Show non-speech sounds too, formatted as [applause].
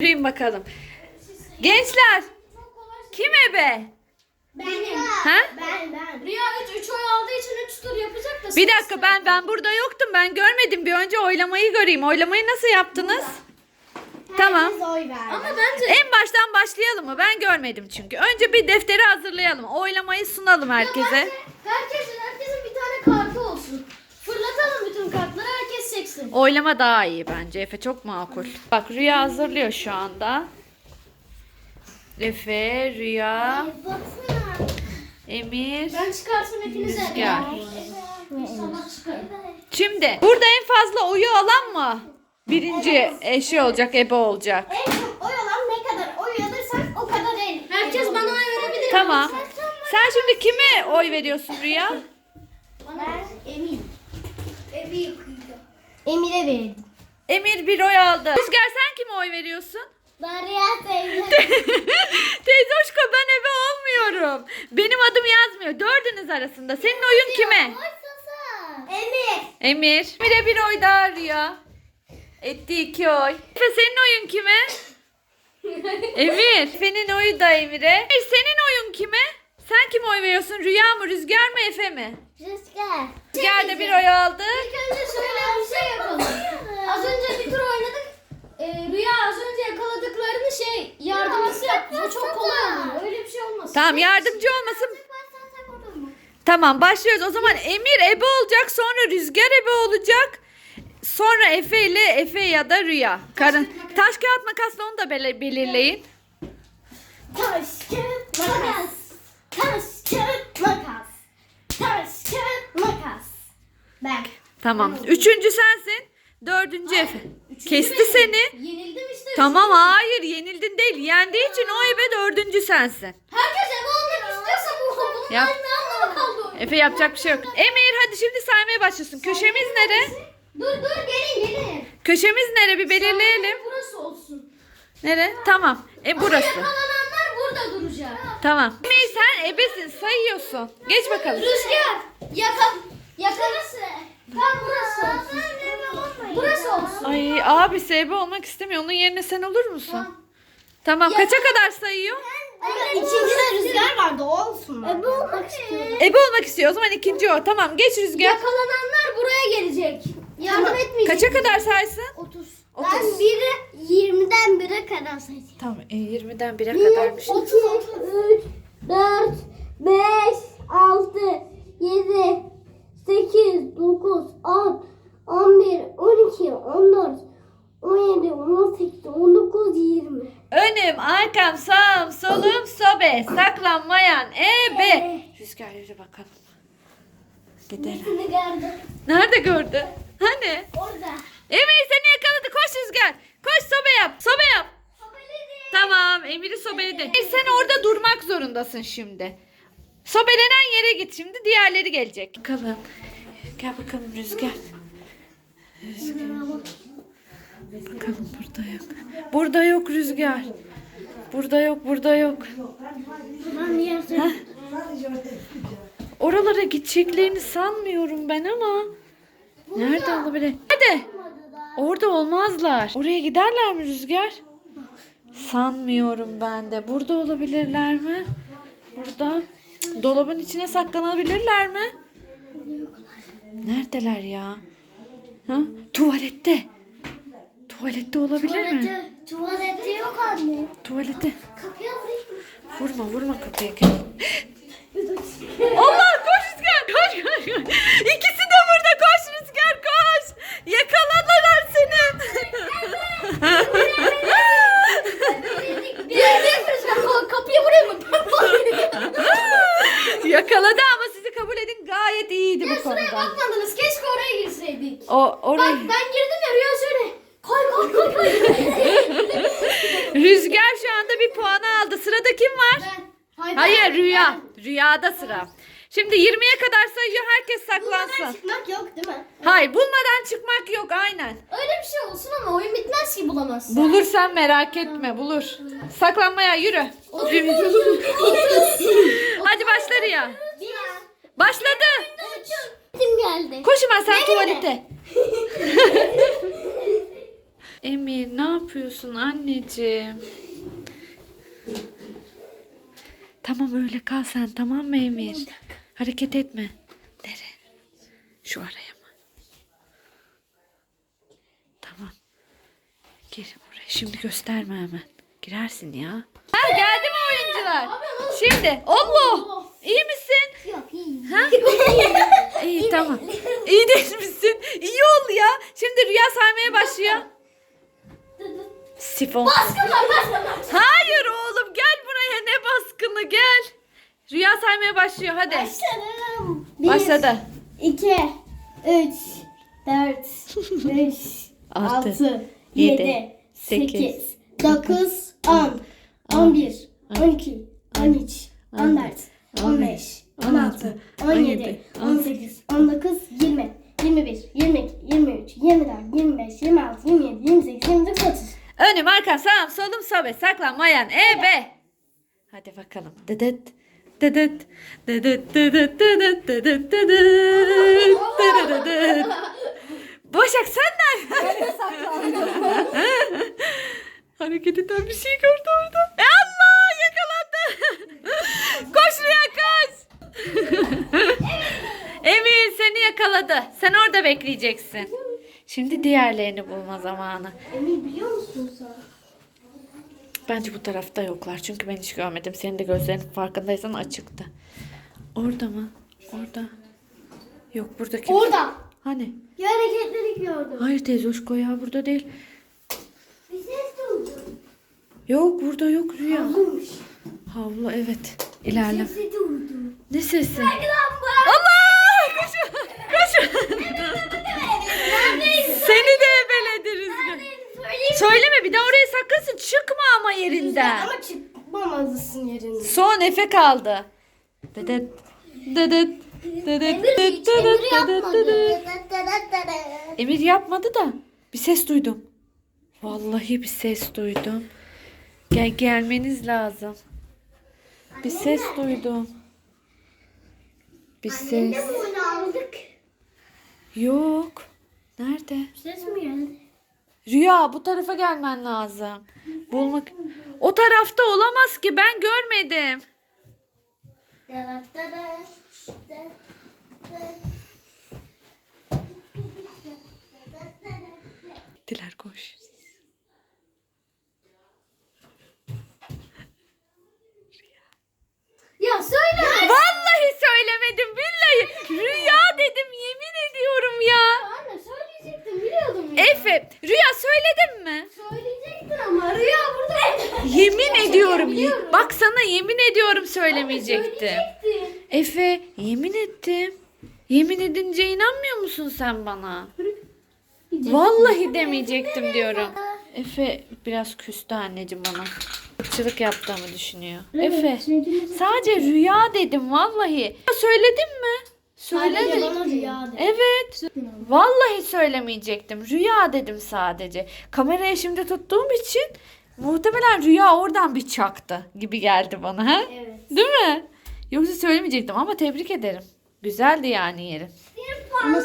Yürüyün bakalım. Gençler kim ebe? Benim. Ha? Ben ben. Rüya 3 3 oy aldığı için 3 tur yapacak da. Bir dakika ben ben burada yoktum. Ben görmedim. Bir önce oylamayı göreyim. Oylamayı nasıl yaptınız? Tamam. oy. Ama bence En baştan başlayalım mı? Ben görmedim çünkü. Önce bir defteri hazırlayalım. Oylamayı sunalım herkese. herkesin herkesin bir tane kartı olsun. Fırlatalım bütün kartları herkes çeksin. Oylama daha iyi bence. Efe çok makul. Bak Rüya hazırlıyor şu anda. Efe, Rüya, Baksana. Emir. Ben çıkarsam hepinize. Rüzgar. Sana çıkarım. Şimdi burada en fazla oyu alan mı? Birinci eşi olacak, ebe olacak. En çok oy alan ne kadar oy alırsak o kadar el. Herkes bana oy verebilir. Tamam. Sen şimdi kime oy veriyorsun Rüya? Ben Emin. Emin. Emir'e verdim. Emir bir oy aldı. Rüzgar sen kime oy veriyorsun? Derya teyze. [laughs] Teyze hoşko ben ebe olmuyorum. Benim adım yazmıyor. Dördünüz arasında. Senin oyun kime? Emir. Emir. Emir'e bir oy daha Rüya. Etti iki oy. Efe senin oyun kime? [laughs] Emir. Efe'nin oyu da Emir'e. Emir senin oyun kime? Sen kime oy veriyorsun? Rüya mı, Rüzgar mı, Efe mi? Rüzgar. Rüzgar da bir oy aldı. İlk önce şöyle bir şey yapalım. Az önce bir tur oynadık. Ee, Rüya az önce yakaladıklarını şey yardımcısı yaptı. Bu çok kolay olur. Öyle bir şey olmasın. Tamam yardımcı olmasın. Tamam başlıyoruz. O zaman Emir ebe olacak. Sonra Rüzgar ebe olacak. Sonra Efe ile Efe ya da Rüya. Karın. Taş kağıt makasla onu da bele- belirleyin. Taş, kağıt, makas. Taş, kağıt, makas. Taş, kağıt, makas. Ben. Tamam. Üçüncü sensin. Dördüncü Efe. Kesti seni. Yenildim işte. Tamam hayır yenildin değil. Yendiği için o ebe dördüncü sensin. Herkes eve olmak istiyorsa bu bunun Yap. ne anlamı kaldı? Efe yapacak bir şey yok. Emir hadi şimdi saymaya başlasın. Köşemiz nere? Dur dur gelin gelin. Köşemiz nere bir belirleyelim. Burası olsun. Nere? Tamam. E burası. Yakalananlar burada duracak. Tamam. Emir sen ebesin sayıyorsun. Geç bakalım. Rüzgar. Yaka. Yakalası. Tam burası olsun. Burası olsun. Ay abi ebe olmak istemiyor. Onun yerine sen olur musun? Tamam. Kaça kadar sayıyor? İkincide rüzgar vardı o olsun. Ebe olmak istiyorum. Ebe olmak istiyor. O zaman ikinci o. Tamam geç Rüzgar. Yakalananlar buraya gelecek. Yardım etmeyecek. Kaça kadar saysın? 30. Otuz. Ben biri 20'den 1'e kadar sayacağım. Tamam. E, 20'den 1'e kadarmış. 30, 33, 4, 5, 6, 7, 8, 9, 10, 11, 12, 14, 17, 18, 19, 20. Önüm, arkam, sağım, solum, sobe. Saklanmayan ebe. Rüzgar yürü bakalım. Gidelim. Seni gördüm. Nerede gördü? Hani? Orada. Emir seni yakaladı. Koş Rüzgar. Koş sobe yap. Sobe yap. Tamam Emir'i sobeledi. Emir sen orada durmak zorundasın şimdi. Sobelenen yere git şimdi. Diğerleri gelecek. Bakalım. Gel bakalım Rüzgar. Rüzgar. Bakalım burada yok. Burada yok Rüzgar. Burada yok, burada yok. Heh. Oralara gideceklerini sanmıyorum ben ama. Nerede olabilir? Hadi. Orada olmazlar. Oraya giderler mi Rüzgar? Sanmıyorum ben de. Burada olabilirler mi? Burada. Dolabın içine saklanabilirler mi? Neredeler ya? Ha? Tuvalette. Tuvalette olabilir mi? Tuvalete, tuvalete yok anne. Tuvalette. Kapıya vurayım. Vurma vurma kapıya. [gasps] Allah koş koş koş koş. İkisi de burada koş Rüzgar koş. Yakaladılar seni. Diğer diğer kapıya vurayım mı? Ben vurayım. Yakaladı ama sizi kabul edin gayet iyiydi bu Şuraya konuda. bakmadınız. Keşke oraya girseydik. O Bak orayı. ben girdim ya Rüya şöyle. Koy koy koy koy. Rüzgar şu anda bir puanı aldı. Sırada kim var? ben. Hayır, Hayır ben- Rüya. Rüyada sıra. Şimdi 20'ye kadar sayıyor herkes saklansın. çıkmak yok değil mi? Hayır bulmadan çıkmak yok aynen. Öyle bir şey olsun ama oyun bitmez ki bulamazsın. Bulursan merak etme bulur. Saklanmaya yürü. [laughs] Hadi başla Rüya. Başladı. Kim geldi? Koş hemen sen tuvalete. [laughs] Emir ne yapıyorsun anneciğim? Tamam öyle kal sen tamam mı Emir? Hareket etme. Nereye? Şu araya mı? Tamam. Gir buraya. Şimdi gösterme hemen. Girersin ya. Ha geldi mi oyuncular? Şimdi. Allah. İyi misin? Yok iyi. Ha? İyi tamam. İyi değil misin? İyi ol ya. Şimdi rüya saymaya başlıyor. Sifon. Baskın var baskın var. Hayır oğlum gel buraya ne baskını gel. Rüya saymaya başlıyor hadi. Başladım. Başladı. 2, 3, 4, 5, Altı, 6, yedi, 7, sekiz, 8, 9, 10, 11, 12, 13, 14, 15, 16, 17, 18, 19, 20, 21, 22, 23, 24, 25, 26, 27, 28, 29, 30. Önüm arkam sağım solum sobe saklanmayan ebe. Hadi bakalım. Dıdıt. Dıdıdıdıt. Başak sen nerede? [laughs] Hareket eden bir şey gördü orada. E Allah yakalandı. koş Rüya koş. Emir seni yakaladı. Sen orada bekleyeceksin. Şimdi diğerlerini bulma zamanı. Emin biliyor musun sen? Bence bu tarafta yoklar. Çünkü ben hiç görmedim. Senin de gözlerin farkındaysan açıktı. Orada mı? Orada. Yok burada kimse. Orada. Hani? Ya hareketleri gördüm. Hayır teyze hoşko ya burada değil. Bir ses duydum. Yok burada yok Rüya. Havluymuş. Havlu evet. İlerle. Sesi duydum. Ne sesi? Lamba. Allah! Koş! Koş! Seni de ebeledi Rüzgar. Söyleme bir daha oraya sakınsın. Çıkma ama yerinden. Ama çıkmamazsın yerinden. Son Efe kaldı. Dedet. Dedet. Dedet. Dedet. Dedet. Dedet. Emir yapmadı da bir ses duydum. Vallahi bir ses duydum. Gel gelmeniz lazım. Bir ses duydum. Bir ses. aldık. Yok. Nerede? Ses mi geldi? Rüya bu tarafa gelmen lazım. Bulmak. O tarafta olamaz ki ben görmedim. Diler koş. Ya söyle. Vallahi söylemedim billahi. Rüya dedim yemin ediyorum ya. Anne söyleyecektim biliyordum ya. Efe rüya söyledin mi? Söyleyecektin ama Rüya burada. Yemin ediyorum. biliyorum. Bak sana yemin ediyorum söylemeyecektim. Efe yemin ettim. Yemin edince inanmıyor musun sen bana? Vallahi demeyecektim diyorum. Efe biraz küstü anneciğim bana. Çılık yaptığımı düşünüyor. Efe sadece rüya dedim vallahi. Söyledim mi? Söyledim. Evet. Vallahi söylemeyecektim. Rüya dedim sadece. Kamerayı şimdi tuttuğum için muhtemelen rüya oradan bir çaktı gibi geldi bana. Ha? Evet. Değil mi? Yoksa söylemeyecektim ama tebrik ederim. Güzeldi yani yerin. Ama